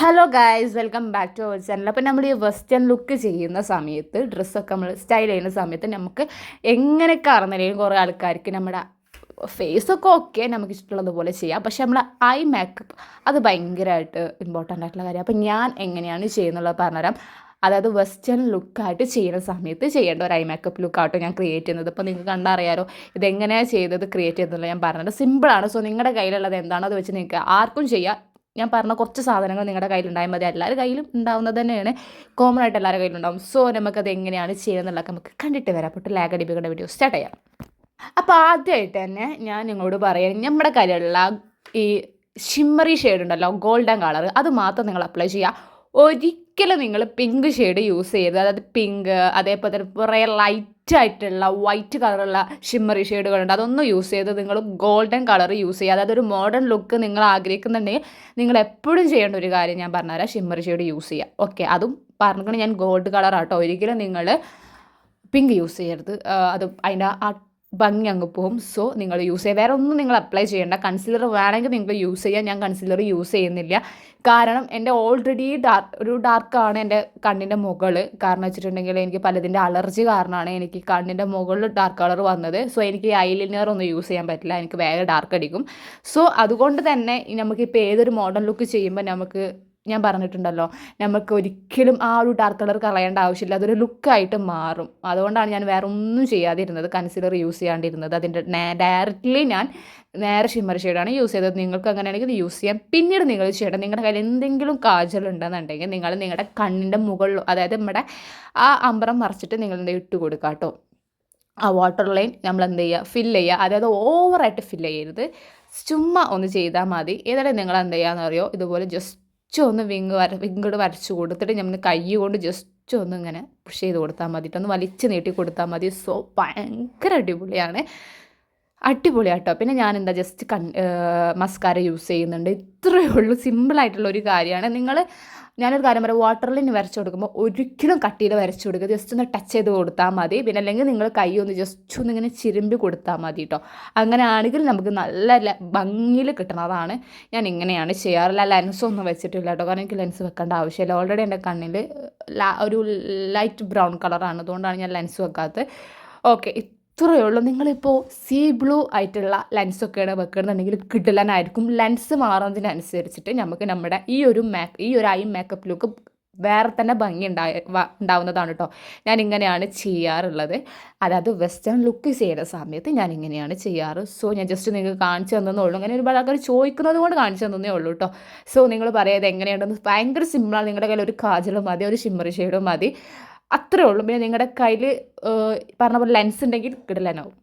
Hello guys welcome back to our channel അപ്പോൾ നമ്മൾ ഈ വെസ്റ്റേൺ ലുക്ക് ചെയ്യുന്ന സമയത്ത് ഡ്രസ്സൊക്കെ നമ്മൾ സ്റ്റൈൽ ചെയ്യുന്ന സമയത്ത് നമുക്ക് എങ്ങനെയൊക്കെ അറിഞ്ഞില്ലെങ്കിൽ കുറേ ആൾക്കാർക്ക് നമ്മുടെ ഫേസൊക്കെ ഓക്കെ നമുക്ക് ഇഷ്ടമുള്ളതുപോലെ ചെയ്യാം. പക്ഷേ നമ്മൾ ഐ മേക്കപ്പ് അത് ഭയങ്കരമായിട്ട് ഇമ്പോർട്ടന്റ് ആയിട്ടുള്ള കാര്യം. അപ്പോൾ ഞാൻ എങ്ങനെയാണ് ചെയ്യുന്നുള്ളത് പറഞ്ഞുതരാം. അതായത് വെസ്റ്റേൺ ലുക്കായിട്ട് ചെയ്യുന്ന സമയത്ത് ചെയ്യേണ്ട ഒരു ഐ മേക്കപ്പ് ലുക്കാട്ടോ ഞാൻ ക്രിയേറ്റ് ചെയ്യുന്നത്. ഇപ്പോൾ നിങ്ങൾക്ക് കണ്ടറിയാലോ ഇതെങ്ങനെയാണ് ചെയ്തത് ക്രിയേറ്റ് ചെയ്തതെന്നുള്ള ഞാൻ പറഞ്ഞത് സിമ്പിളാണ് സോ നിങ്ങളുടെ കയ്യിലുള്ളത് എന്താണോ അത് വെച്ച് നിങ്ങൾക്ക് ആർക്കും ചെയ്യാം. ഞാൻ പറഞ്ഞ കുറച്ച് സാധനങ്ങൾ നിങ്ങളുടെ കയ്യിലുണ്ടായാൽ മതി. എല്ലാവരുടെ കയ്യിലും ഉണ്ടാവുന്നത് തന്നെയാണ്. കോമൺ ആയിട്ട് എല്ലാവരുടെ കയ്യിലുണ്ടാവും. സോ നമുക്കത് എങ്ങനെയാണ് ചെയ്യുന്നതെന്നുള്ളതൊക്കെ നമുക്ക് കണ്ടിട്ട് വരാം. അപ്പോൾ ലാഗ് അടിപ്പിക്കേണ്ട വീഡിയോ സ്റ്റാർട്ട് ചെയ്യാം. അപ്പോൾ ആദ്യമായിട്ട് തന്നെ ഞാൻ നിങ്ങളോട് പറയാം നമ്മുടെ കയ്യിലുള്ള ഈ ഷിമ്മറി ഷെയ്ഡ് ഉണ്ടല്ലോ ഗോൾഡൻ കളർ അത് മാത്രം നിങ്ങൾ അപ്ലൈ ചെയ്യുക ഒരിക്കലും നിങ്ങൾ പിങ്ക് ഷെയ്ഡ് യൂസ് ചെയ്യരുത്. അതായത് പിങ്ക് അതേപോലെ തന്നെ കുറേ ലൈറ്റ് ആയിട്ടുള്ള വൈറ്റ് കളറുള്ള ഷിമ്മറി ഷെയ്ഡുകളുണ്ട് അതൊന്നും യൂസ് ചെയ്ത് നിങ്ങൾ ഗോൾഡൻ കളർ യൂസ് ചെയ്യുക. അതായത് ഒരു മോഡേൺ ലുക്ക് നിങ്ങൾ ആഗ്രഹിക്കുന്നുണ്ടെങ്കിൽ നിങ്ങൾ എപ്പോഴും ചെയ്യേണ്ട ഒരു കാര്യം ഞാൻ പറഞ്ഞുതരാം ഷിമ്മറി ഷെയ്ഡ് യൂസ് ചെയ്യുക. ഓക്കെ അതും പറഞ്ഞിട്ട് ഞാൻ ഗോൾഡ് കളർ ആട്ടോ. ഒരിക്കലും നിങ്ങൾ പിങ്ക് യൂസ് ചെയ്യരുത്. അത് അതിന്റെ ആ ഭംഗി അങ്ങ് പോകും സോ നിങ്ങൾ യൂസ് ചെയ്യുക വേറെ ഒന്നും നിങ്ങൾ അപ്ലൈ ചെയ്യേണ്ട. കൺസീലർ വേണമെങ്കിൽ നിങ്ങൾ യൂസ് ചെയ്യാം. ഞാൻ കൺസീലർ യൂസ് ചെയ്യുന്നില്ല. കാരണം എന്റെ ഓൾറെഡി ഡാർക്ക് ഒരു ഡാർക്കാണ് എന്റെ കണ്ണിന്റെ മുകൾ കാരണം വെച്ചിട്ടുണ്ടെങ്കിൽ എനിക്ക് പലതിന്റെ അലർജി കാരണമാണ് എനിക്ക് കണ്ണിന്റെ മുകളിൽ ഡാർക്ക് കളർ വന്നത്. സോ എനിക്ക് ഐലിനർ ഒന്നും യൂസ് ചെയ്യാൻ പറ്റില്ല. എനിക്ക് വേഗം ഡാർക്ക് അടിക്കും. സോ അതുകൊണ്ട് തന്നെ നമുക്കിപ്പോൾ ഏതൊരു മോഡേൺ ലുക്ക് ചെയ്യുമ്പോൾ നമുക്ക് ഞാൻ പറഞ്ഞിട്ടുണ്ടല്ലോ നമുക്ക് ഒരിക്കലും ആ ഒരു ഡാർക്ക് കളർ കളയേണ്ട ആവശ്യമില്ല. അതൊരു ലുക്കായിട്ട് മാറും. അതുകൊണ്ടാണ് ഞാൻ വേറെ ഒന്നും ചെയ്യാതിരുന്നത് കൺസിലർ യൂസ് ചെയ്യാണ്ടിരുന്നത്. അതിന്റെ ഡയറക്റ്റ്ലി ഞാൻ നേരെ ഷിമ്മർ ഷെയ്ഡാണ് യൂസ് ചെയ്തത്. നിങ്ങൾക്ക് അങ്ങനെയാണെങ്കിൽ ഇത് യൂസ് ചെയ്യാം. പിന്നീട് നിങ്ങൾ ചെയ്യണം. നിങ്ങളുടെ കയ്യിൽ എന്തെങ്കിലും കാജൽ ഉണ്ടെന്നുണ്ടെങ്കിൽ നിങ്ങൾ നിങ്ങളുടെ കണ്ണിന്റെ മുകളിൽ അതായത് നമ്മുടെ ആ അമ്പറം മറച്ചിട്ട് നിങ്ങൾ ഇട്ട് കൊടുക്കുക കേട്ടോ. ആ വാട്ടർ ലൈൻ നമ്മൾ എന്ത് ചെയ്യുക? ഫില്ല് ചെയ്യുക. അതായത് ഓവറായിട്ട് ഫില്ല് ചെയ്യരുത്. ചുമ്മാ ഒന്ന് ചെയ്താൽ മതി. ഏതായാലും നിങ്ങൾ എന്ത് ചെയ്യാന്ന് അറിയോ? ഇതുപോലെ ജസ്റ്റ് ഒന്ന് വിങ് വര വിങ്ങോട് വരച്ച് കൊടുത്തിട്ട് നമ്മൾ കൈ കൊണ്ട് ജസ്റ്റ് ഒന്ന് ഇങ്ങനെ പുഷ് ചെയ്ത് കൊടുത്താൽ മതിയിട്ടൊന്ന് വലിച്ച് നീട്ടി കൊടുത്താൽ മതി. സോ ഭയങ്കര അടിപൊളിയാണ്. അടിപൊളിയാട്ടോ. പിന്നെ ഞാൻ എന്താ ജസ്റ്റ് കൺ മസ്കാര യൂസ് ചെയ്യുന്നുണ്ട്. ഇത്രയേ ഉള്ളൂ. സിമ്പിളായിട്ടുള്ള ഒരു കാര്യമാണ്. നിങ്ങൾ ഞാനൊരു കാര്യം പറയാം. വാട്ടറിൽ വരച്ചു കൊടുക്കുമ്പോൾ ഒരിക്കലും കട്ടിയിൽ വരച്ചു കൊടുക്കുക ജസ്റ്റ് ഒന്ന് ടച്ച് ചെയ്ത് കൊടുത്താൽ മതി. പിന്നെ അല്ലെങ്കിൽ നിങ്ങൾ കൈ ഒന്ന് ജസ്റ്റ് ഒന്ന് ഇങ്ങനെ ചിരുമ്പി കൊടുത്താൽ മതി കേട്ടോ അങ്ങനെ ആണെങ്കിൽ നമുക്ക് നല്ല ഭംഗിയിൽ കിട്ടുന്നതാണ് ഞാൻ ഇങ്ങനെയാണ് ചെയ്യാറില്ല ലെൻസ് ഒന്നും വെച്ചിട്ടില്ല കേട്ടോ കാരണം എനിക്ക് ലെൻസ് വെക്കേണ്ട ആവശ്യമില്ല. ഓൾറെഡി എന്റെ കണ്ണിൽ ഒരു ലൈറ്റ് ബ്രൗൺ കളറാണ് അതുകൊണ്ടാണ് ഞാൻ ലെൻസ് വെക്കാത്തത്. ഓക്കെ ഇത്രയേ ഉള്ളൂ. നിങ്ങളിപ്പോൾ സീ ബ്ലൂ ആയിട്ടുള്ള ലെൻസൊക്കെയാണ് വെക്കണമെന്നുണ്ടെങ്കിൽ കിടിലനായിരിക്കും. ലെൻസ് മാറുന്നതിനനുസരിച്ചിട്ട് നമുക്ക് നമ്മുടെ ഈ ഒരു മേക്ക് ഈ ഒരു ഐ മേക്കപ്പ് ലുക്ക് വേറെ തന്നെ ഭംഗി ഉണ്ടായ ഉണ്ടാവുന്നതാണ് കേട്ടോ ഞാൻ ഇങ്ങനെയാണ് ചെയ്യാറുള്ളത്. അതായത് വെസ്റ്റേൺ ലുക്ക് ചെയ്യുന്ന സമയത്ത് ഞാൻ ഇങ്ങനെയാണ് ചെയ്യാറ്. സോ ഞാൻ ജസ്റ്റ് നിങ്ങൾക്ക് കാണിച്ചു തന്നേ ഉള്ളൂ അങ്ങനെ ഒരുപാട് ആൾക്കാർ ചോദിക്കുന്നത് കൊണ്ട് കാണിച്ചു തന്നേ ഉള്ളൂ കേട്ടോ സോ നിങ്ങൾ പറയാതെ എങ്ങനെയുണ്ടെന്ന്? ഭയങ്കര സിമ്പിളാണ് നിങ്ങളുടെ കയ്യിൽ ഒരു കാജലും മതി ഒരു ഷിമ്മറി ഷെയ്ഡും മതി. അത്രേ ഉള്ളൂ. പിന്നെ നിങ്ങളുടെ കയ്യിൽ പറഞ്ഞ പോലെ ലെൻസ് ഉണ്ടെങ്കിൽ കിടലനാവും.